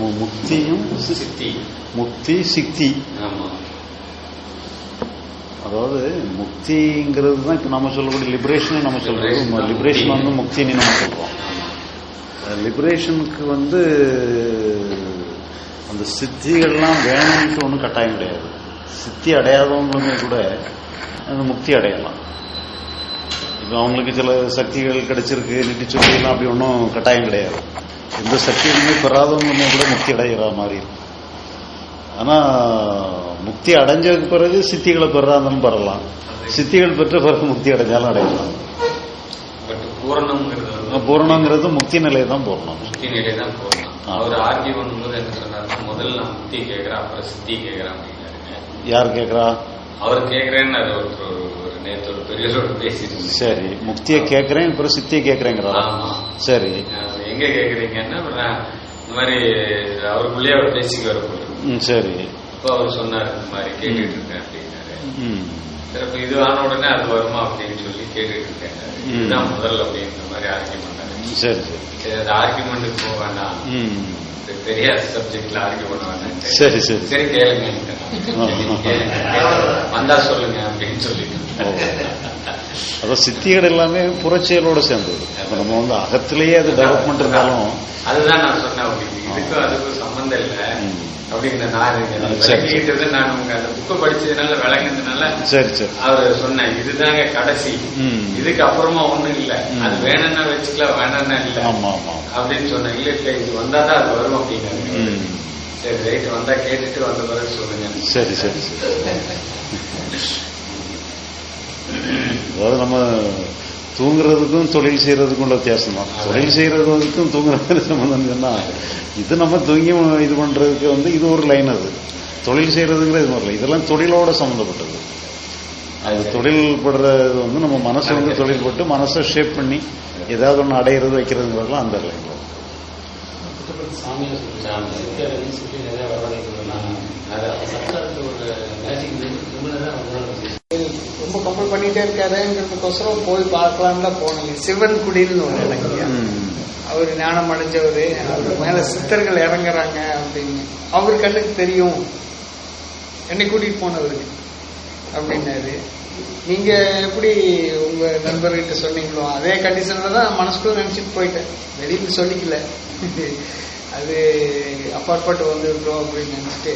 முக்தியும் சித்தி. முக்தி சித்தி. அதாவது முக்திங்கிறது தான் இப்போ நம்ம சொல்லக்கூடிய லிபரேஷன் நம்ம சொல்றோம். லிபரேஷன். வந்து முக்தின்னு நம்ம சொல்றோம். லிபரேஷனுக்கு வந்து அந்த சித்திகள்லாம் வேணும்ட்டு ஒன்றும் கட்டாயம் கிடையாது. சித்தி அடையாதவங்களுமே கூட அந்த முக்தி அடையலாம். அவங்களுக்கு சில சக்திகள் கிடைச்சிருக்கு நிட்டி சொல்லிலாம் அப்படி ஒன்றும் கட்டாயம் கிடையாது. எந்த சக்திகளுமே பெறாதவங்களுமே கூட முக்தி அடைகிற மாதிரி ஆனால் முக்தி அடைஞ்சதுக்கு பிறகு சித்திகளை பெறாந்தாலும் பெறலாம். சித்திகள் பெற்ற பிறகு முக்தி அடைஞ்சாலும் அடையலாம். பூரணங்கிறது முக்தி நிலை தான் பூரணம் முக்தி நிலை தான் பூரணம். அவர் ஆர்கியூ பண்ணும்போது என்ன சொன்னாருன்னா முதல்ல நான் முக்தி கேட்கிறேன் அப்புறம் சித்தி கேட்கிறேன் அப்படின்னாருங்க யார் கேட்குறா? அவர் கேட்கிறேன்னு ஒருத்தர் ஒரு நேற்று ஒரு பெரியவரோட பேசியிருந்தேன் சரி முக்தியை கேட்குறேன் அப்புறம் சித்தியை கேட்குறேங்கிறா சரி. எங்க நான் இந்த மாதிரி அவருக்குள்ளேயே அவர் பேசிக்குவார் போல ம் சரி. அப்போ அவர் சொன்னார் இந்த மாதிரி கேட்டுட்டு இருக்கேன் அப்படின்னாரு. அப்ப இது ஆன உடனே அது வருமா அப்படின்னு சொல்லி கேட்டுட்டு இருக்கேன். இதுதான் முதல் அப்படின்ற மாதிரி ஆர்கியூ பண்ணாரு சரி சரி. அது ஆர்கியூமெண்ட்டுக்கு போக வேண்டாம் தெரியாத சப்ஜெக்ட்ல ஆர்கியூ பண்ண வேண்டாம் சரி சரி. சரி கேளுங்க வந்தா சொல்லுங்க அப்படின்னு சொல்லிட்டு ஓ. அதான் சித்திகள் எல்லாமே புறச்செயலோட சேர்ந்தது. இப்போ நம்ம வந்து அகத்திலேயே அது டெவலப்மெண்ட் இருந்தாலும் அதுதான் நான் சொன்னேன் உங்களுக்கு இதுக்கும் அதுக்கும் சம்பந்தம் இல்ல. அப்படின்னு நான் உங்க அந்த புக்கை படிச்சதுனால விளங்குனதுனால சரி சரி. அவர் சொன்னேன் இதுதாங்க கடைசி. இதுக்கு அப்புறமா ஒண்ணும் இல்ல. அது வேணும்னா வச்சுக்கலாம் வேணும்னா இல்ல. ஆமா ஆமா. அப்படின்னு சொன்னேன் இல்ல இல்ல இது வந்தாதான் அது வரும் அப்படின்னாரு. ம். சரி ரைட் வந்தா கேட்டுட்டு வந்த பிறகு சொல்லுங்க. சரி சரி சரி. அதாவது நம்ம தூங்குறதுக்கும் தொழில் செய்யறதுக்கும் உள்ள வித்தியாசம் தான். தொழில் செய்யறதுக்கும் தூங்குறதுக்கும் சம்பந்தம் சொன்னா இது நம்ம தூங்கி இது பண்றதுக்கு வந்து இது ஒரு லைன் அது. தொழில் செய்யறதுங்கிறது இது வரல இதெல்லாம் தொழிலோட சம்மந்தப்பட்டது அது தொழில் படுறது வந்து நம்ம மனசு வந்து தொழில் பட்டு மனசை ஷேப் பண்ணி ஏதாவது ஒன்று அடையிறது வைக்கிறதுங்கிறதுலாம் அந்த லைன் சாமியை சொல்லி சாமி. சொல்லி நிறைய ஒரு மேஜிக் ரொம்ப கம்பல் பண்ணிட்டே இருக்காருங்கிறதுக்கோசரம் போய் பார்க்கலாம்னு தான் போனீங்க சிவன் குடில்னு ஒன்று இடங்க அவர் ஞானம் அடைஞ்சவர். அவர் மேல சித்தர்கள் இறங்குறாங்க அப்படின்னு. அவர் கண்ணுக்கு தெரியும். என்னை கூட்டிட்டு போனவருக்கு அப்படின்னாரு. நீங்க எப்படி உங்க நண்பர்கிட்ட சொன்னீங்களோ அதே கண்டிஷன்ல தான் மனசுக்குள்ள நினைச்சிட்டு போயிட்டேன். வெளியில சொல்லிக்கல. அது அப்பாற்பட்டு வந்திருக்கிறோம் அப்படின்னு நினைச்சிட்டு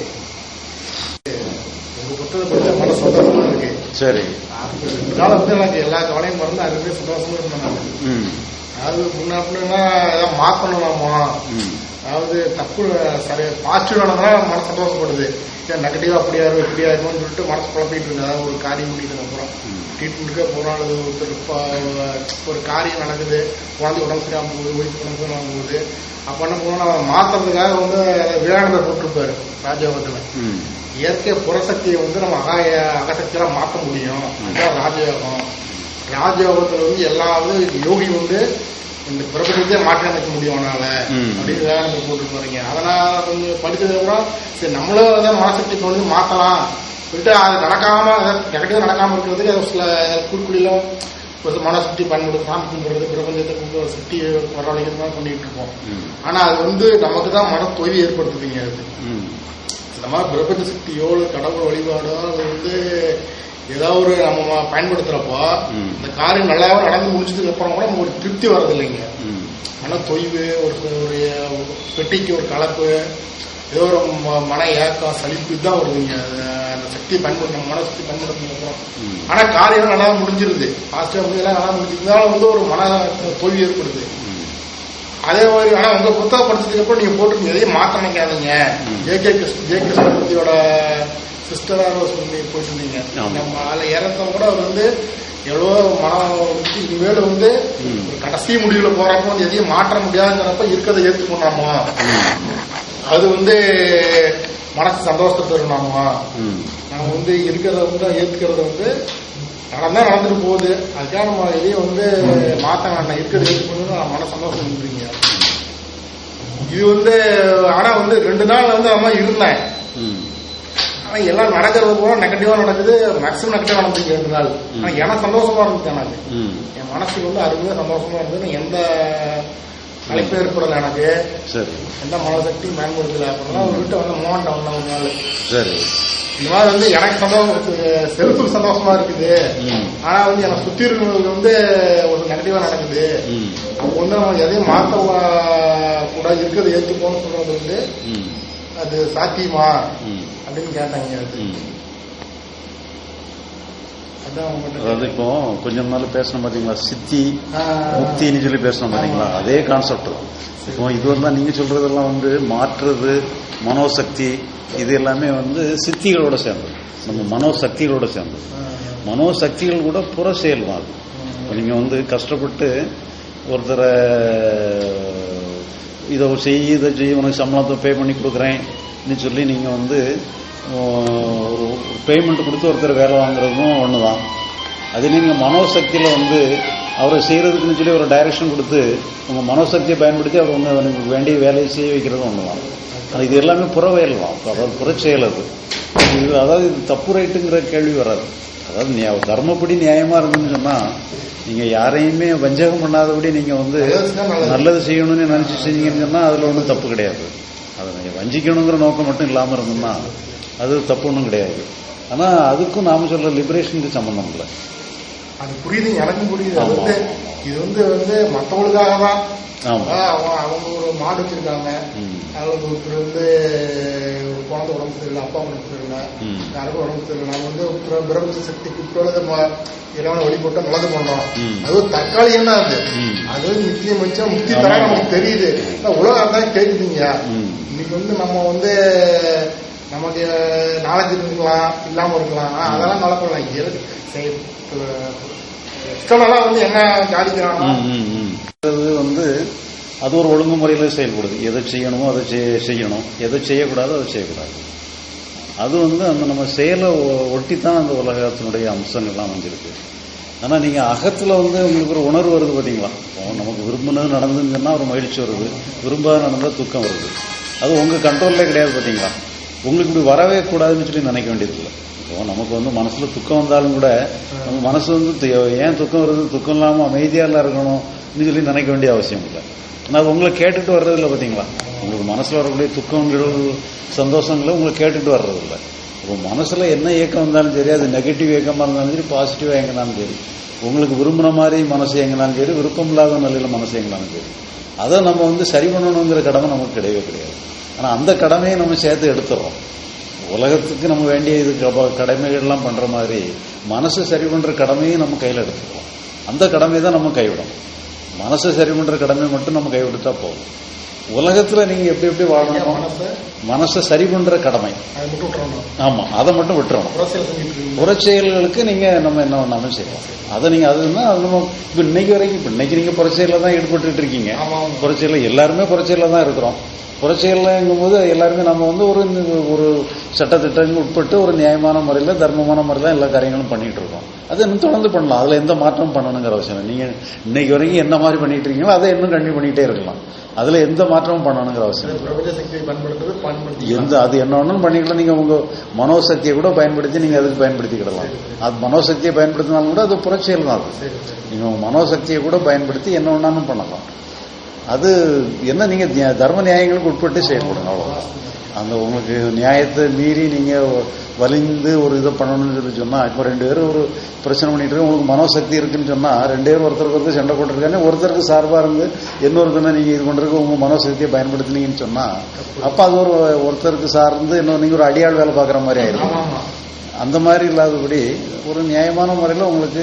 சரி. நாள் வந்து எனக்கு எல்லா கவலையும் மறந்து அதுவே சந்தோஷமா இருந்தேன் நான். ம். அதாவது முன்னாடினா ஏதாவது மாத்தணும் நாம ம். அதாவது தப்பு சரி பாசிட்டிவ் நடந்தா மனசு சந்தோஷப்படுது. ஏன் நெகட்டிவா அப்படியா இருக்கும் இப்படியா இருக்கும்னு சொல்லிட்டு மனசு குழப்பிட்டு இருக்கு. அதாவது ஒரு காரியம் முடியுதுக்கு அப்புறம் ட்ரீட்மெண்ட்டுக்கே அல்லது ஒருத்தர் ஒரு காரியம் நடக்குது. குழந்தை உடம்பு சரியாம போகுது ஒய்ஃப் உடம்பு சரியாம போகுது. அப்ப என்ன பண்ணுவோம் நம்ம மாத்துறதுக்காக வந்து விளையாடுறத போட்டிருப்பாரு ராஜயோகத்துல இயற்கை புறசக்தியை வந்து நம்ம அகாய அகசக்தியெல்லாம் மாற்ற முடியும். அதுதான் ராஜயோகம். ராஜயோகத்துல வந்து எல்லாமே யோகி வந்து இந்த பிரபஞ்சத்தையே மாற்றி அமைக்க முடியும் அவனால. அப்படின்னு நம்ம போட்டு போறீங்க அதனால கொஞ்சம் படிச்சதுக்கு அப்புறம் சரி நம்மளும் அதான் மனசக்தி கொண்டு மாத்தலாம். சொல்லிட்டு அது நடக்காம நெகட்டிவா நடக்காம இருக்கிறதுக்கு அது சில குறுக்குடியிலும் ஒரு மனசக்தி பயன்படுத்த சாமி கும்பிடுறது பிரபஞ்சத்தை கும்பிடுற சக்தி வரவழைக்கிறது தான் பண்ணிட்டு இருக்கோம். ஆனா அது வந்து நமக்கு தான் மன தொய்வு ஏற்படுத்துதுங்க அது. இந்த மாதிரி பிரபஞ்ச சக்தியோ கடவுள் வழிபாடோ அது வந்து ஏதாவது ஒரு நம்ம பயன்படுத்துறப்போ. இந்த காரியம் நல்லாவே நடந்து முடிச்சதுக்கு அப்புறம் கூட நமக்கு ஒரு திருப்தி வர்றது இல்லைங்க மன தொய்வு ஒரு ஒரு பெட்டிக்கு ஒரு கலப்பு ஏதோ ஒரு மன ஏக்கம் சலிப்பு தான் வருதுங்க. அந்த சக்தியை பயன்படுத்த மன சக்தி பயன்படுத்தினதுக்கு அப்புறம். ஆனா காரியம் நல்லா முடிஞ்சிருது. பாசிட்டிவா முடிஞ்சதெல்லாம் நல்லா முடிஞ்சிருந்தாலும் வந்து ஒரு மன தொய்வு ஏற்படுது. அதே மாதிரி ஆனா உங்க புத்தகம் படிச்சதுக்கு நீங்க போட்டு எதையும் மாத்த நினைக்காதீங்க. ஜே கே கிருஷ்ண ஜே கிருஷ்ணமூர்த்தியோட சிஸ்டரா சொல்லி ஆமா. நம்ம அதுல இறந்தவங்க கூட அவர் வந்து எவ்வளவோ மனம் இனிமேல் வந்து கடைசி முடிவுல போறப்ப வந்து எதையும் மாற்ற முடியாதுங்கிறப்ப இருக்கிறத ஏத்துக்கொண்டாமா அது வந்து மனசு சந்தோஷத்தை தருணாமா நம்ம வந்து இருக்கிறத வந்து ஏத்துக்கிறத வந்து நடந்தா நடந்துட்டு போகுது. அதுக்காக நம்ம எதையும் வந்து மாத்த வேண்டாம் இருக்கிறத ஏற்றுக்கணும் மன சந்தோஷம் பண்றீங்க இது வந்து ஆனா வந்து ரெண்டு நாள் வந்து மாதிரி இருந்தேன். ஆனா எல்லாம் நடக்கிறது போல நெகட்டிவா நடக்குது. மேக்ஸிமம் நெகட்டிவா நடந்துச்சு ரெண்டு நாள். ஆனா எனக்கு சந்தோஷமா இருந்துச்சு எனக்கு. என் மனசுக்கு வந்து அருமையா சந்தோஷமா இருந்தது. எந்த கலைப்பு ஏற்படல எனக்கு. சரி. எந்த மனசக்தி பயன்படுத்தல அப்படின்னா அவர்கிட்ட வந்து மோகன் வந்தேன் ஒரு நாள் சரி. இந்த மாதிரி வந்து எனக்கு சந்தோஷம் செல்ஃபுக்கு சந்தோஷமா இருக்குது. ஆனா வந்து எனக்கு சுத்தி இருக்கிறவங்களுக்கு வந்து ஒரு நெகட்டிவா நடக்குது. வந்து நம்ம எதையும் வா- கூட இருக்கிறத ஏற்றுக்கோன்னு சொல்றது வந்து அது சாத்தியமா? அப்படின்னு கேட்டாங்க அது உங்ககிட்ட அதாவது இப்போ கொஞ்சம் நாள் பேசணும் பாத்தீங்களா? சித்தி முக்தின்னு சொல்லி பேசணும் பாத்தீங்களா? அதே கான்செப்ட் தான் இப்போ இது வந்து நீங்க சொல்றதெல்லாம் வந்து மாற்றுறது மனோசக்தி இது எல்லாமே வந்து சித்திகளோட சேர்ந்தது. நம்ம மனோசக்திகளோட சேர்ந்தது. மனோசக்திகள் கூட புற செயல் தான் அது நீங்க வந்து கஷ்டப்பட்டு ஒருத்தரை இதை செய் இதை செய் உனக்கு சம்பளத்தை பே பண்ணி கொடுக்குறேன் சொல்லி நீங்க வந்து ஒரு பேமெண்ட் கொடுத்து ஒருத்தர் வேலை வாங்குறதும் ஒன்று தான் அதே நீங்கள் மனோசக்தியில் வந்து அவரை செய்கிறதுக்குன்னு சொல்லி ஒரு டைரக்ஷன் கொடுத்து உங்கள் மனோசக்தியை பயன்படுத்தி அவர் உங்க உங்களுக்கு வேண்டிய வேலையை செய்ய வைக்கிறது ஒன்று தான் ஆனா இது எல்லாமே புறவேல் தான் அதாவது புறச்செயல் அது. இது அதாவது இது தப்பு ரைட்டுங்கிற கேள்வி வராது. அதாவது தர்மப்படி நியாயமா இருந்துன்னு சொன்னா நீங்க யாரையுமே வஞ்சகம் பண்ணாதபடி நீங்க வந்து நல்லது. செய்யணும்னு நினைச்சு செஞ்சீங்கன்னு சொன்னா அதுல ஒன்றும் தப்பு கிடையாது. அதை நீங்க வஞ்சிக்கணுங்கிற நோக்கம் மட்டும் இல்லாமல் இருந்தோம்னா அது தப்பு ஒன்றும் கிடையாது. ஆனால் அதுக்கும் நாம் சொல்கிற லிபரேஷனுக்கு சம்மந்தம் இல்லை. அது புரியுது எனக்கும் புரியுது அது. வந்து இது வந்து வந்து மற்றவங்களுக்காக தான் அதான் அவங்க ஒரு மாடு வச்சிருக்காங்க. அவங்களுக்கு ஒருத்தர் வந்து ஒரு குழந்தை உடம்பு சரியில்லை அப்பா உடம்பு சரியில்லை. யாருக்கும் உடம்பு சரியில்லை நம்ம வந்து பிர- பிரபஞ்ச சக்திக்கு இப்பொழுது இறைவனை வழிபட்டு நல்லது பண்றோம். அது தற்காலிகம் தான் அது. அது வந்து நித்தியம் வச்சா முக்தி. தர நமக்கு தெரியுது உலகம் தான் கேக்குதுங்க ம். இன்னைக்கு வந்து நம்ம வந்து நமக்கு நாலேஜ் இருக்கலாம் இல்லாம இருக்கலாம். அதெல்லாம் கலப்படலாம் எது எக்ஸ்டர்னலா வந்து என்ன காதிக்கிறாங்க ம், அது வந்து அது ஒரு ஒழுங்குமுறையில் செயல்படுது. எதை செய்யணுமோ அதை செய்- செய்யணும். எதை செய்யக்கூடாதோ அதை செய்யக்கூடாது. அது வந்து அந்த நம்ம செயலை ஒ- தான் அந்த உலகத்தினுடைய அம்சங்கள்லாம் அமைஞ்சிருக்கு. ஆனால் நீங்கள் அகத்தில் வந்து உங்களுக்கு ஒரு உணர்வு வருது பார்த்தீங்களா நமக்கு விரும்பினது நடந்துன்னு சொன்னால் ஒரு மகிழ்ச்சி வருது. விரும்பாத நடந்தால் துக்கம் வருது. அது உங்கள் கண்ட்ரோல்லே கிடையாது பார்த்தீங்களா உங்களுக்கு இப்படி வரவே கூடாதுன்னு சொல்லி நினைக்க வேண்டியதில்லை. இப்போ நமக்கு வந்து மனசில் துக்கம் வந்தாலும் கூட நம்ம மனசு வந்து ஏன் துக்கம் வருது? துக்கம் இல்லாமல் அமைதியாக இருக்கணும்னு சொல்லி நினைக்க வேண்டிய அவசியம் இல்லை. நான் அது உங்களை கேட்டுட்டு வர்றதில்ல பார்த்தீங்களா உங்களுக்கு மனசில் வரக்கூடிய துக்கங்கள் சந்தோஷங்களை உங்களை கேட்டுட்டு வர்றதில்ல இப்போ மனசில் என்ன இயக்கம் வந்தாலும் சரி அது நெகட்டிவ் இயக்கமாக இருந்தாலும் சரி பாசிட்டிவாக எங்கனாலும் சரி உங்களுக்கு விரும்பின மாதிரி மனசு எங்கினாலும் சரி விருப்பம் இல்லாத நிலையில் மனசு எங்கினாலும் சரி அதை நம்ம வந்து சரி பண்ணணுங்கிற கடமை நமக்கு கிடையவே கிடையாது. ஆனால் அந்த கடமையை நம்ம சேர்த்து எடுத்துடுறோம் உலகத்துக்கு நம்ம வேண்டிய இது கடமைகள்லாம் பண்ணுற மாதிரி மனசை சரி பண்ணுற கடமையும் நம்ம கையில் எடுத்துக்கிறோம். அந்த கடமையை தான் நம்ம கைவிடும் மனசை சரி பண்ணுற கடமை மட்டும் நம்ம கைவிடுத்தா போதும். உலகத்துல நீங்க எப்படி எப்படி வாழணும் மனசை? சரி பண்ற கடமை. ஆமா அதை மட்டும் விட்டுறணும். புறச்செயல்களுக்கு நீங்க நம்ம என்ன வேணாலும் செய்யலாம். அதை நீங்க அதுன்னா அது நம்ம இப்ப இன்னைக்கு வரைக்கும் இப்ப இன்னைக்கு நீங்க புறச்செயல தான் ஈடுபட்டு இருக்கீங்க. புறச்செயல எல்லாருமே புறச்செயல தான் இருக்கிறோம். புறச்செயலுங்கும் போது எல்லாருமே நம்ம வந்து ஒரு ஒரு சட்டத்திட்டங்கள் உட்பட்டு ஒரு நியாயமான முறையில் தர்மமான முறையில் எல்லா காரியங்களும் பண்ணிட்டு இருக்கோம். அது இன்னும் தொடர்ந்து பண்ணலாம். அதுல எந்த மாற்றமும் பண்ணணுங்கிற அவசியம் இல்லை. நீங்க இன்னைக்கு வரைக்கும் என்ன மாதிரி பண்ணிட்டு இருக்கீங்களோ அதை இன்னும் கண்டினியூ பண்ணிட்டே இருக்கலாம். அதுல எந்த மாற்றமும் பண்ணணுங்கிற அவசியம் இல்லை. எந்த அது என்ன வேணாலும் பண்ணிக்கலாம். நீங்க உங்க மனோசக்தியை கூட பயன்படுத்தி நீங்க அதுக்கு பயன்படுத்திக்கிடலாம். அது மனோசக்தியை பயன்படுத்தினாலும் கூட அது புறச்செயல் தான் அது. சரி சரி. நீங்க உங்க மனோசக்தியை கூட பயன்படுத்தி என்ன வேணாலும் பண்ணலாம். அது என்ன நீங்க நியா- தர்ம நியாயங்களுக்கு உட்பட்டு செயல்படணும் அவ்வளவுதான். அந்த உங்களுக்கு நியாயத்தை மீறி நீங்க வலிந்து ஒரு இதை பண்ணணும்னு சொல்லி சொன்னா இப்போ ரெண்டு பேரும் ஒரு பிரச்சனை பண்ணிட்டு இருக்கு உங்களுக்கு மனோசக்தி இருக்குன்னு சொன்னா ரெண்டு பேரும் ஒருத்தருக்கு ஒருத்தர் சண்டை போட்டிருக்காங்க ஒருத்தருக்கு சார்பா இருந்து இன்னொருத்தனை நீங்க இது பண்றதுக்கு உங்க மனோசக்தியை பயன்படுத்தினீங்கன்னு சொன்னா அப்ப அது ஒரு ஒருத்தருக்கு சார்ந்து இன்னும் நீங்க ஒரு அடியாள் வேலை பார்க்குற மாதிரி ஆயிடும் அந்த மாதிரி இல்லாதபடி ஒரு நியாயமான முறையில் உங்களுக்கு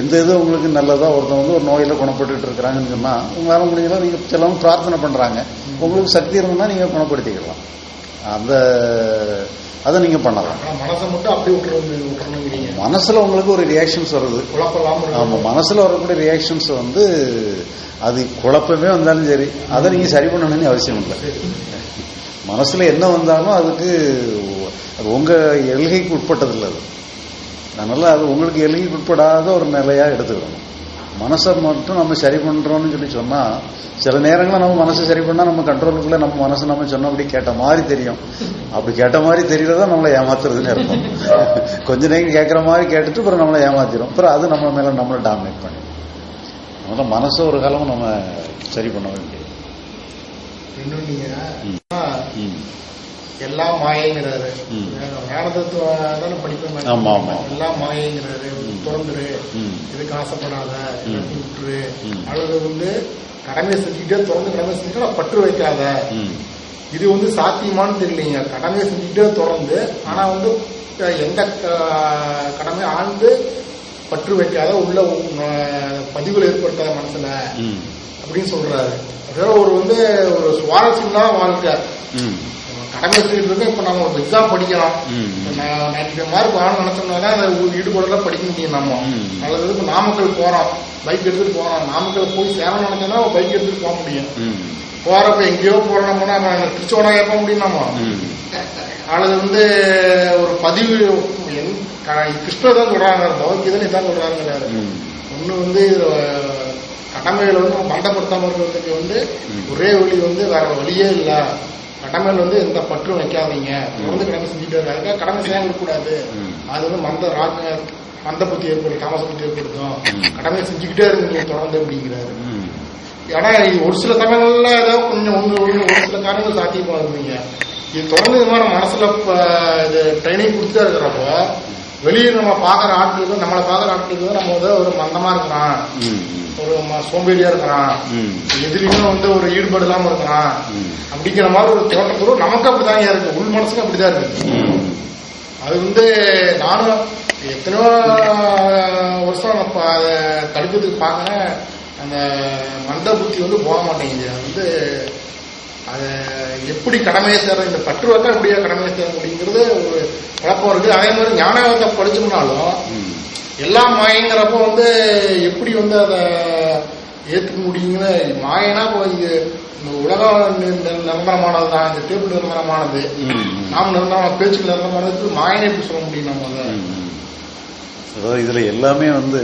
எந்த இது உங்களுக்கு நல்லதா ஒருத்தன் வந்து ஒரு நோயில குணப்பட்டுட்டு இருக்கிறாங்கன்னு சொன்னா உங்களால முடிஞ்சலாம் நீங்க சிலவங்க பிரார்த்தனை பண்றாங்க. உங்களுக்கு சக்தி இருந்ததுன்னா நீங்க குணப்படுத்திக்கலாம். அந்த அதை நீங்க பண்ணலாம். மனசை மட்டும் அப்படியே விட்டுறணுங்கிறீங்க. மனசுல உங்களுக்கு ஒரு ரியாக்ஷன்ஸ் வருது. குழப்பம் ஆமா இல்லாம மனசுல வரக்கூடிய ரியாக்ஷன்ஸ் வந்து அது குழப்பமே வந்தாலும் சரி அதை நீங்க சரி பண்ணணும்னு அவசியம் இல்லை. மனசுல என்ன வந்தாலும் அதுக்கு அது உங்க எல்கைக்கு உட்பட்டது இல்லை அது அதனால அது உங்களுக்கு எல்கைக்கு உட்படாத ஒரு நிலையா எடுத்துக்கணும். மனசை மட்டும் நம்ம சரி பண்றோம்னு சொல்லி சொன்னா சில நேரங்களில் நம்ம மனசை சரி பண்ணா நம்ம கண்ட்ரோலுக்குள்ள நம்ம மனசு நம்ம சொன்னபடி கேட்ட மாதிரி தெரியும். அப்படி கேட்ட மாதிரி தெரியறதா நம்மளை ஏமாத்துறதுன்னு இருக்கும் கொஞ்ச நேரம் கேட்குற மாதிரி கேட்டுட்டு அப்புறம் நம்மளை ஏமாத்திரும். அப்புறம் அது நம்ம மேல நம்மளை டாமினேட் பண்ணிடும் அதனால மனசை ஒரு காலம் நம்ம சரி பண்ண வேண்டியது. எல்லாம் மாயங்கிறாரு ம். வேணதத்துவ தானே படிப்பேன். எல்லாம் மாயங்கிறாரு. திறந்துரு. இதுக்கு ஆசைப்படாத விட்டுரு. அல்லது வந்து கடமை செஞ்சுக்கிட்டே திறந்து கடமை செஞ்சுட்டு பற்று வைக்காத. இது வந்து சாத்தியமான்னு தெரியலைங்க கடமையை செஞ்சுக்கிட்டே தொடர்ந்து ஆனா வந்து எந்த கடமை ஆழ்ந்து பற்று வைக்காத உள்ள பதிவுகள் ஏற்படுத்தாத மனசுல. அப்படின்னு சொல்றாரு ஒரு வந்து ஒரு சுவாரஸ்யம்தான் வாழ்க்கை இருக்கோம் இப்ப நம்ம ஒரு எக்ஸாம் படிக்கிறோம் நான் நைன்டி மார்க் வாங்கணும்னு நினைச்சோம்னா தான் அதை ஈடுபாடுல படிக்க முடியும் நம்ம ம். அல்லது இப்ப நாமக்கல் போறோம் பைக் எடுத்துட்டு போறோம் நாமக்கல் போய் சேரணும்னு நினைச்சோம்னா பைக் எடுத்துட்டு போக முடியும் ம். போறப்ப எங்கேயோ போறோம்னா நம்ம திருச்சோனா ஏற்க முடியும் நம்ம. அல்லது வந்து ஒரு பதிவு கிருஷ்ணர் தான் சொல்றாங்க பகவத்கீதை தான் சொல்றாங்கிறாரு ம். ஒண்ணு வந்து கடமைகளை வந்து நம்ம மண்டப்படுத்தாம இருக்கிறதுக்கு வந்து. ஒரே வழி வந்து வேற வழியே இல்ல கடமையில வந்து எந்த பற்றும் வைக்காதீங்க தொடர்ந்து கடமை செஞ்சுட்டே இருக்காங்க கடமை செய்யாம கூடாது. அது வந்து மந்த ராஜ மந்த புத்தி ஏற்படுத்தும் தாமச புத்தி ஏற்படுத்தும் ம். கடமையை செஞ்சுக்கிட்டே இருங்க தொடர்ந்து அப்படிங்கிறாரு. ஏன்னா ஒரு சில சமயங்கள்ல ஏதோ கொஞ்சம் ஒன்று ஒன்று ஒரு சில காரியங்கள் சாத்தியமா இருந்தீங்க இது தொடர்ந்து இது மாதிரி மனசுல இது ட்ரைனிங் கொடுத்தே இருக்கிறப்போ வெளியே நம்ம பாக்குற ஆட்களுக்கு நம்மளை பாக்குற ஆட்களுக்கு நம்ம வந்து ஒரு மந்தமா இருக்கிறான். ஒரு சோம்பேறியா இருக்கிறான். எதிரியும் வந்து ஒரு ஈடுபாடு இல்லாம இருக்கிறான். அப்படிங்கிற மாதிரி ஒரு தோட்டத்தோடு நமக்கு அப்படிதாங்க இருக்கு உள் மனசுக்கு அப்படிதான் இருக்கு. அது வந்து நானும் எத்தனையோ வருஷம் அதை தடுக்கிறதுக்கு பார்க்கறேன் அந்த மந்த புத்தி வந்து போக மாட்டேங்குது அது வந்து அதை எப்படி கடமையை சேர இந்த பற்று வைக்க எப்படியா கடமையை சேர முடியுங்கிறது ஒரு குழப்பம் இருக்கு அதே மாதிரி ஞானகத்தை படிச்சோம்னாலும் ம். எல்லாம் மாயங்கிறப்போ வந்து எப்படி வந்து அதை ஏற்றுக்க முடியுங்கிற மாயனா இப்போ இது இந்த உலகம் நிரந்தரமானது தான் இந்த டேபிள் நிரந்தரமானது. நாம் நிரந்தரமான பேச்சுக்கு நிரந்தரமானதுக்கு மாயனை எப்படி சொல்ல முடியும் நம்ம அதை. அதாவது இதுல எல்லாமே வந்து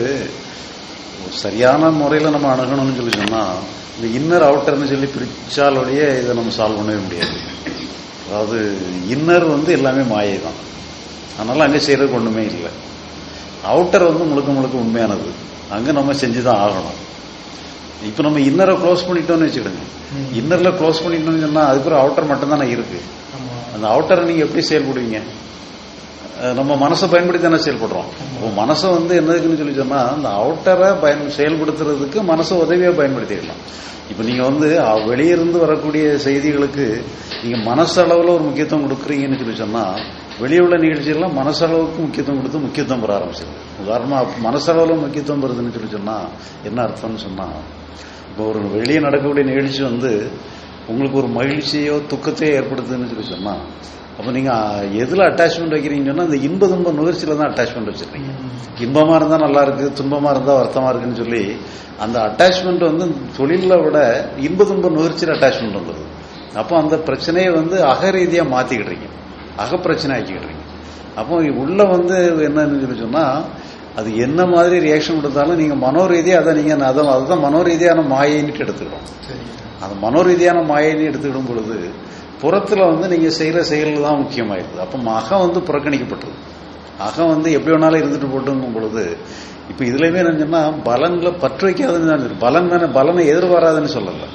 சரியான முறையில நம்ம அணுகணும்னு சொல்லி சொன்னா இந்த இன்னர் அவுட்டர்னு சொல்லி பிரிச்சாலோடைய இதை நம்ம சால்வ் பண்ணவே முடியாது. அதாவது இன்னர் வந்து எல்லாமே மாயை தான் அதனால அங்க செய்யறதுக்கு ஒண்ணுமே இல்லை. அவுட்டர் வந்து முழுக்க முழுக்க உண்மையானது. அங்க நம்ம செஞ்சுதான் ஆகணும். இப்ப நம்ம இன்னரை க்ளோஸ் பண்ணிட்டோம்னு வச்சுக்கிடுங்க ம். இன்னர்ல க்ளோஸ் பண்ணிட்டோம்னு சொன்னா அதுக்கு அவுட்டர் மட்டும் தானே இருக்கு. அந்த அவுட்டரை நீங்க எப்படி செயல்படுவீங்க? நம்ம மனசை பயன்படுத்தி தானே செயல்படுறோம். அப்போ மனசை வந்து என்னதுக்குன்னு சொல்லி சொன்னா அந்த அவுட்டரை பயன் செயல்படுத்துறதுக்கு மனசை உதவியா பயன்படுத்திடலாம். இப்போ நீங்க வந்து வெளியிருந்து வரக்கூடிய செய்திகளுக்கு நீங்க மனசளவுல ஒரு முக்கியத்துவம் கொடுக்குறீங்கன்னு சொல்லி சொன்னா வெளியே உள்ள நிகழ்ச்சிகள்லாம் மனசளவுக்கு முக்கியத்துவம் கொடுத்து முக்கியத்துவம் பெற ஆரம்பிச்சிருக்கு உதாரணமா மனசளவுல முக்கியத்துவம் பெறுதுன்னு சொல்லி சொன்னா என்ன அர்த்தம்னு சொன்னா இப்போ ஒரு வெளியே நடக்கக்கூடிய நிகழ்ச்சி வந்து உங்களுக்கு ஒரு மகிழ்ச்சியோ துக்கத்தையோ ஏற்படுத்துதுன்னு சொல்லி சொன்னா அப்போ நீங்க அஹ், எதுல அட்டாச்மெண்ட் வைக்கிறீங்கன்னு சொன்னா இந்த இன்ப துன்ப நுகர்ச்சியில தான் அட்டாச்மெண்ட் வச்சிருக்கீங்க இன்பமா இருந்தா நல்லா இருக்கு துன்பமா இருந்தா வருத்தமா இருக்குன்னு சொல்லி அந்த அட்டாச்மெண்ட் வந்து தொழிலை விட இன்ப துன்ப நுகர்ச்சியில் அட்டாச்மெண்ட் வந்துடுது அப்போ அந்த பிரச்சனையை வந்து அகரீதியா மாத்திக்கிடுறீங்க அகப்பிரச்சனை ஆக்கிக்கிடுறீங்க அப்போ உள்ள வந்து என்னன்னு சொல்லி சொன்னா அது என்ன மாதிரி ரியாக்ஷன் கொடுத்தாலும் நீங்க மனோரீதியா அதை நீங்க அதை அதுதான் மனோரீதியான மாயைன்னுட்டு எடுத்துக்கிறோம் அது மனோரீதியான மாயைன்னு எடுத்துக்கிடும் பொழுது புறத்துல வந்து நீங்க செய்யற செயல் தான் முக்கியமாயிருது அப்ப அகம் வந்து புறக்கணிக்கப்பட்டது அகம் வந்து எப்படி வேணாலும் இருந்துட்டு போட்டுங்கும் பொழுது இப்ப இதுலயுமே என்னன்னா பலன்களை பற்று வைக்காதுன்னு தான் பலன் மேலே பலனை எதிர்பாராதுன்னு சொல்லல.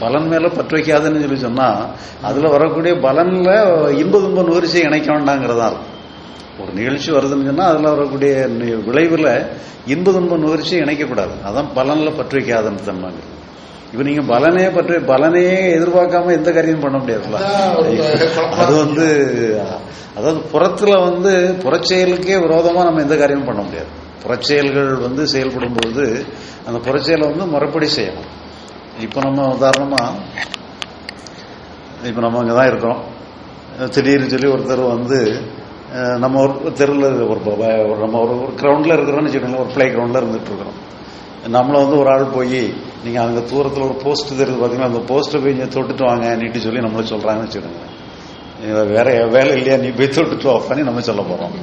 பலன் மேல பற்று வைக்காதுன்னு சொல்லி சொன்னா அதுல வரக்கூடிய பலன்ல இன்ப துன்ப நுகர்ச்சியை இணைக்க வேண்டாங்கிறதா இருக்கும். ஒரு நிகழ்ச்சி வருதுன்னு சொன்னா அதுல வரக்கூடிய விளைவில் விளைவுல இன்ப துன்ப நுகர்ச்சியை இணைக்கக்கூடாது. அதான் பலன்ல பற்று வைக்காதுன்னு தன்மைங்க இப்ப நீங்க பலனே பற்றி பலனையே எதிர்பார்க்காம எந்த காரியமும் பண்ண முடியாதுல்ல? அது வந்து அதாவது புறத்துல வந்து புறச்செயலுக்கே விரோதமா நம்ம எந்த காரியமும் பண்ண முடியாது. புறச்செயல்கள் வந்து செயல்படும் பொழுது அந்த புறச்செயலை வந்து முறைப்படி செய்யணும். இப்ப நம்ம உதாரணமா இப்ப நம்ம அங்கதான் இருக்கிறோம். திடீர்னு சொல்லி ஒருத்தர் வந்து நம்ம ஒரு தெருவில் ஒரு ஒரு நம்ம ஒரு ஒரு கிரவுண்டில் இருக்கிறோம்னு வச்சுக்கோங்களேன் ஒரு ப்ளே கிரவுண்டில் இருந்துட்டு இருக்கிறோம். நம்மள வந்து ஒரு ஆள் போய் நீங்க அங்கே தூரத்தில் ஒரு போஸ்ட் தெரியுது பார்த்தீங்கன்னா அந்த போஸ்ட்டை போய் இங்க தொட்டுட்டு வாங்க நீட்டு சொல்லி நம்மள சொல்கிறாங்கன்னு வச்சுக்கோங்க வேற வேலை இல்லையா? நீ போய் தொட்டுட்டு வாப்பான்னு நம்ம சொல்ல போகிறோம்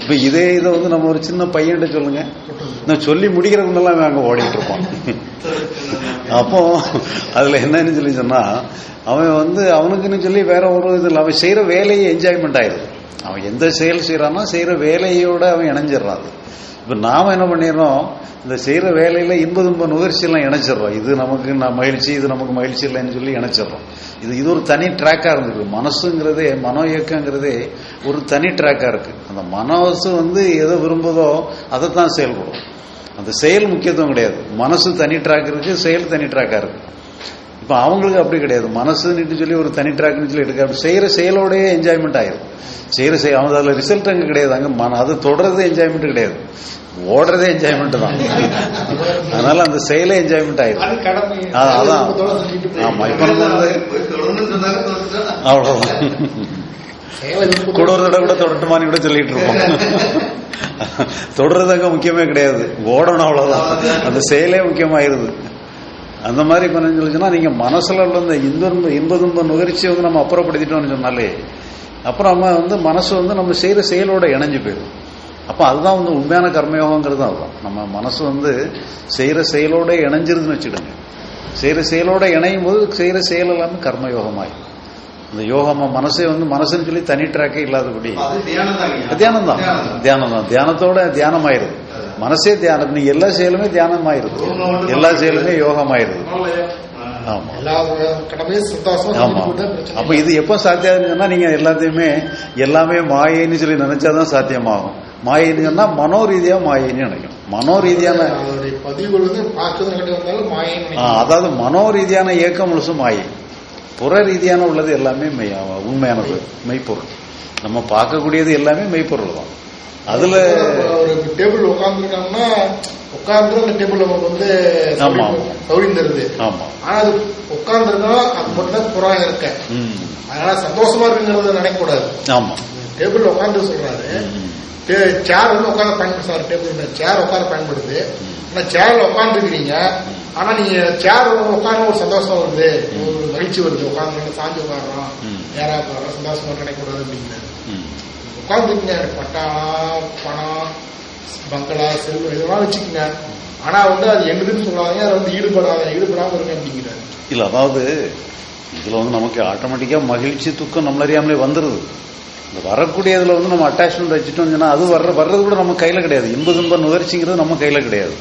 இப்போ இதே இதை வந்து நம்ம ஒரு சின்ன பையன்கிட்ட சொல்லுங்க. நான் சொல்லி முடிக்கிறவங்கெல்லாம் அவன் ஓடிட்டு இருப்பான். அப்போ அதில் என்னன்னு சொல்லி சொன்னா அவன் வந்து அவனுக்குன்னு சொல்லி வேற ஒரு இது இல்லை. அவன் செய்கிற வேலையை என்ஜாய்மெண்ட் ஆயிடுது. அவன் எந்த செயல் செய்கிறான்னா செய்கிற வேலையோட அவன் இணைஞ்சிடறான் இப்போ நாம் என்ன பண்ணிடுறோம்? இந்த செய்யற வேலையில இன்ப துன்ப நுகர்ச்சி எல்லாம் இணைச்சிடுறோம். இது நமக்கு நான் மகிழ்ச்சி இது நமக்கு மகிழ்ச்சி இல்லைன்னு சொல்லி இணைச்சிடுறோம். இது இது ஒரு தனி ட்ராக்கா இருந்திருக்கு. மனசுங்கிறதே மனோ இயக்கங்கிறதே ஒரு தனி ட்ராக்கா இருக்கு. அந்த மனசு வந்து எதை விரும்புதோ அதை தான் செயல்படும். அந்த செயல் முக்கியத்துவம் கிடையாது. மனசு தனி ட்ராக் இருக்கு செயல் தனி ட்ராக்கா இருக்கு. இப்போ அவங்களுக்கு அப்படி கிடையாது. மனசுன்னு சொல்லி ஒரு தனி ட்ராக்னு சொல்லி எடுக்க செய்யற செயலோடய என்ஜாய்மெண்ட் ஆயிரும். செய்யற செய் அவங்க அதில் ரிசல்ட் அங்கே கிடையாது. அங்கே மன அது தொடர்றது என்ஜாய்மெண்ட் கிடையாது. ஓடுறதே என்ஜாய்மெண்ட் தான். அதனால அந்த செயலே என்ஜாய்மெண்ட் ஆயிரும். அதான். ஆமா இப்ப நம்ம அவ்வளவுதான். கூட ஒரு தடவை கூட தொடட்டுமான்னு கூட சொல்லிட்டு இருப்போம். தொடர்றது அங்க முக்கியமே கிடையாது. ஓடணும் அவ்வளவுதான். அந்த செயலே முக்கியமாயிருது. அந்த மாதிரி பண்ண சொல்லிச்சுன்னா நீங்க மனசுல உள்ள இந்த இன்ப இன்ப துன்ப நுகர்ச்சியை வந்து நம்ம அப்புறப்படுத்திட்டோம்னு சொன்னாலே அப்புறம் நம்ம வந்து மனசு வந்து நம்ம செய்யற செயலோட இணைஞ்சு போயிடும். அப்ப அதுதான் வந்து உண்மையான கர்மயோகங்கிறது அதுதான் நம்ம மனசு வந்து செய்யற செயலோட இணைஞ்சிருதுன்னு வச்சுடுங்க செய்யற செயலோட இணையும் போது செய்யற செயல் எல்லாமே கர்மயோகமாயிடும் இந்த யோகமா மனசே வந்து மனசுன்னு சொல்லி தனி ட்ராக்கே இல்லாதபடி. தியானம் தான் தியானம். தான் தியானத்தோட தியானம் ஆயிருது மனசே தியானம் நீ எல்லா செயலுமே தியானம் ஆயிருது எல்லா செயலுமே யோகம் ஆயிருது ஆமா. ஆமா. அப்ப இது எப்ப சாத்தியம் சொன்னா நீங்க எல்லாத்தையுமே எல்லாமே மாயைன்னு சொல்லி நினைச்சாதான் சாத்தியமாகும். மாயைன்னு சொன்னா மனோ ரீதியா மாயைன்னு நினைக்கும் மனோ ரீதியான அவருடைய பதிவுகள் வந்து பார்க்கறது கட்டி வந்தாலும் மாயம் ஆ, அதாவது மனோ ரீதியான இயக்கம் முழுசும் மாயை. புற ரீதியான உள்ளது எல்லாமே மெய் உண்மையானது மெய்ப்பொருள். நம்ம பார்க்கக்கூடியது எல்லாமே மெய்ப்பொருள் தான். அதுல ஒரு டேபிள் உட்காந்துருக்காங்கன்னா உட்கார்ந்து அந்த டேபிள் நமக்கு வந்து. சௌரியம் தருது ஆமா. ஆனா அது உட்கார்ந்துருந்தா அது மட்டும் தான் புறம் இருக்க அதனால சந்தோஷமா இருக்குங்கிறத நினைக்க கூடாது ஆமா டேபிள் உட்காந்து சொல்றாரு. சேர் வந்து உட்காந்து பயன்படுத்துறாரு டேபிள் சேர் உட்கார பயன்படுது. ஆனா சேர்ல உட்காந்துருக்கிறீங்க ஆனா நீங்க சேர் உட்காந்து ஒரு சந்தோஷம் வருது. ஒரு மகிழ்ச்சி வருது. உட்காந்து சாஞ்சு உட்காடுறோம். நேரா உட்காடுறோம் சந்தோஷமா நினைக்க கூடாது அப்படிங்கிறாரு ம். பட்டா பணம் பங்களா செல்வம் இதெல்லாம் வச்சுக்கோங்க ஆனா வந்து அது என்னதுன்னு சொல்லாதீங்க அதை வந்து ஈடுபடாத ஈடுபடாம இருங்க அப்படிங்கிறாரு. இல்ல அதாவது இதுல வந்து நமக்கு ஆட்டோமேட்டிக்கா மகிழ்ச்சி துக்கம் நம்மள அறியாமலே வந்துருது. இந்த வரக்கூடியதுல வந்து நம்ம அட்டாச்மெண்ட் வச்சுட்டோம்னா அது வர்ற வர்றது கூட நம்ம கையில கிடையாது. இன்ப துன்ப நுகர்ச்சிங்கிறது நம்ம கையில கிடையாது.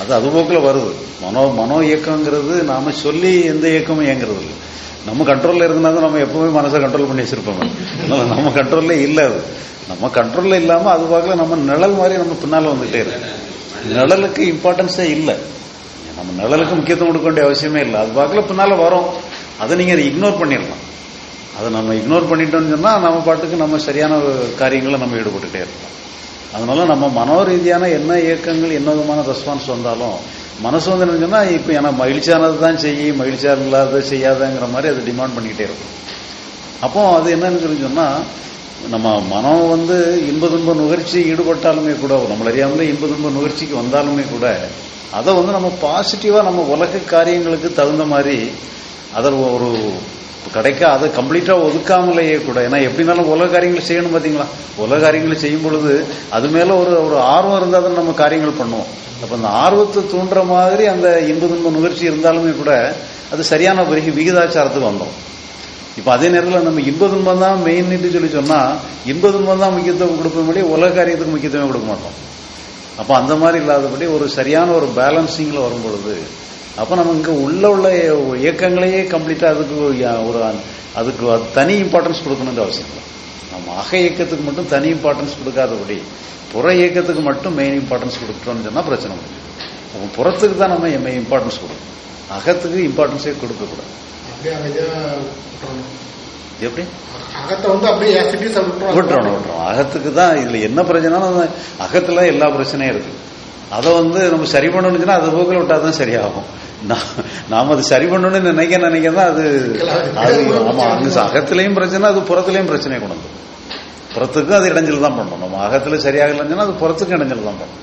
அது அதுபோக்கில் வருது. மனோ மனோ இயக்கங்கிறது நாம சொல்லி எந்த இயக்கமும் இயங்குறது இல்லை நம்ம கண்ட்ரோல்ல இருந்தா நம்ம எப்பவுமே மனசை கண்ட்ரோல் பண்ணி வச்சிருப்போம். அதனால நம்ம கண்ட்ரோல்ல இல்ல அது. நம்ம கண்ட்ரோல்ல இல்லாம அது பார்க்கல நம்ம நிழல் மாதிரி நம்ம பின்னால வந்துட்டே இருக்கு. நிழலுக்கு இம்பார்ட்டன்ஸே இல்லை. நம்ம நிழலுக்கு முக்கியத்துவம் கொடுக்க வேண்டிய அவசியமே இல்லை. அது பார்க்கல பின்னால வரும். அதை நீங்க இக்னோர் பண்ணிடலாம். அதை நம்ம இக்னோர் பண்ணிட்டோம்னு சொன்னா நம்ம பாட்டுக்கு நம்ம சரியான காரியங்களை நம்ம ஈடுபட்டுட்டே இருக்கலாம். அதனால நம்ம மனோ ரீதியான என்ன இயக்கங்கள் என்ன விதமான ரெஸ்பான்ஸ் வந்தாலும் மனசு வந்து என்ன சொன்னால் இப்போ எனக்கு மகிழ்ச்சியானது தான் செய்யி மகிழ்ச்சியாக இல்லாத செய்யாதங்கிற மாதிரி அது டிமாண்ட் பண்ணிக்கிட்டே இருக்கும். அப்போ அது என்னன்னு சொல்லி சொன்னால் நம்ம மனம் வந்து இன்ப துன்ப நுகர்ச்சி ஈடுபட்டாலுமே கூட நம்மள அறியாமலே இன்ப துன்ப நுகர்ச்சிக்கு வந்தாலுமே கூட அதை வந்து நம்ம பாசிட்டிவாக நம்ம உலக காரியங்களுக்கு தகுந்த மாதிரி அதை ஒரு கிடைக்காத அதை கம்ப்ளீட்டா ஒதுக்காமலேயே கூட ஏன்னா எப்படினாலும் உலக காரியங்கள் செய்யணும் பாத்தீங்களா? உலக காரியங்கள் செய்யும் பொழுது அது மேல ஒரு ஒரு ஆர்வம் இருந்தால் தான் நம்ம காரியங்கள் பண்ணுவோம். அப்ப அந்த ஆர்வத்தை தூண்டுற மாதிரி அந்த இன்பு துன்ப நுகர்ச்சி இருந்தாலுமே கூட அது சரியான பிறகு விகிதாச்சாரத்துக்கு வந்தோம் இப்ப அதே நேரத்தில் நம்ம இன்ப துன்பம் தான் மெயின் சொல்லி சொன்னா இன்ப துன்பம் தான் முக்கியத்துவம் கொடுப்போம் உலக காரியத்துக்கு முக்கியத்துவம் கொடுக்க மாட்டோம். அப்ப அந்த மாதிரி இல்லாதபடி ஒரு சரியான ஒரு பேலன்சிங்ல வரும் பொழுது அப்ப நம்ம இங்க உள்ள உள்ள இயக்கங்களையே கம்ப்ளீட்டா அதுக்கு ஒரு அதுக்கு அது தனி இம்பார்ட்டன்ஸ் கொடுக்கணுன்ற அவசியம் இல்லை. நம்ம அக இயக்கத்துக்கு மட்டும் தனி இம்பார்ட்டன்ஸ் கொடுக்காதபடி புற இயக்கத்துக்கு மட்டும் மெயின் இம்பார்ட்டன்ஸ் கொடுத்துட்டோம்னு சொன்னா பிரச்சனை முடியும் புறத்துக்கு தான் நம்ம இம்பார்ட்டன்ஸ் கொடுக்கணும். அகத்துக்கு இம்பார்ட்டன்ஸே கொடுக்கக்கூடாது. எப்படி? அகத்தை வந்து அப்படியே விட்டுறணும். விட்டுறோம் அகத்துக்கு தான் இதுல என்ன பிரச்சனைனாலும் அது அகத்துல எல்லா பிரச்சனையும் இருக்கு. அதை வந்து நம்ம சரி பண்ணணும்னு அது போக்கில் விட்டா தான் சரியாகும். நாம அது சரி பண்ணணும்னு நினைக்க நினைக்க தான் அது அது ஆமா அங்க அகத்திலையும் பிரச்சனை அது புறத்திலையும் பிரச்சனையை கொண்டு புறத்துக்கும் அது இடைஞ்சல் தான் பண்ணணும் நம்ம அகத்துல சரியாகலன்னு சொன்னா அது புறத்துக்கும் இடைஞ்சல் தான் பண்ணணும்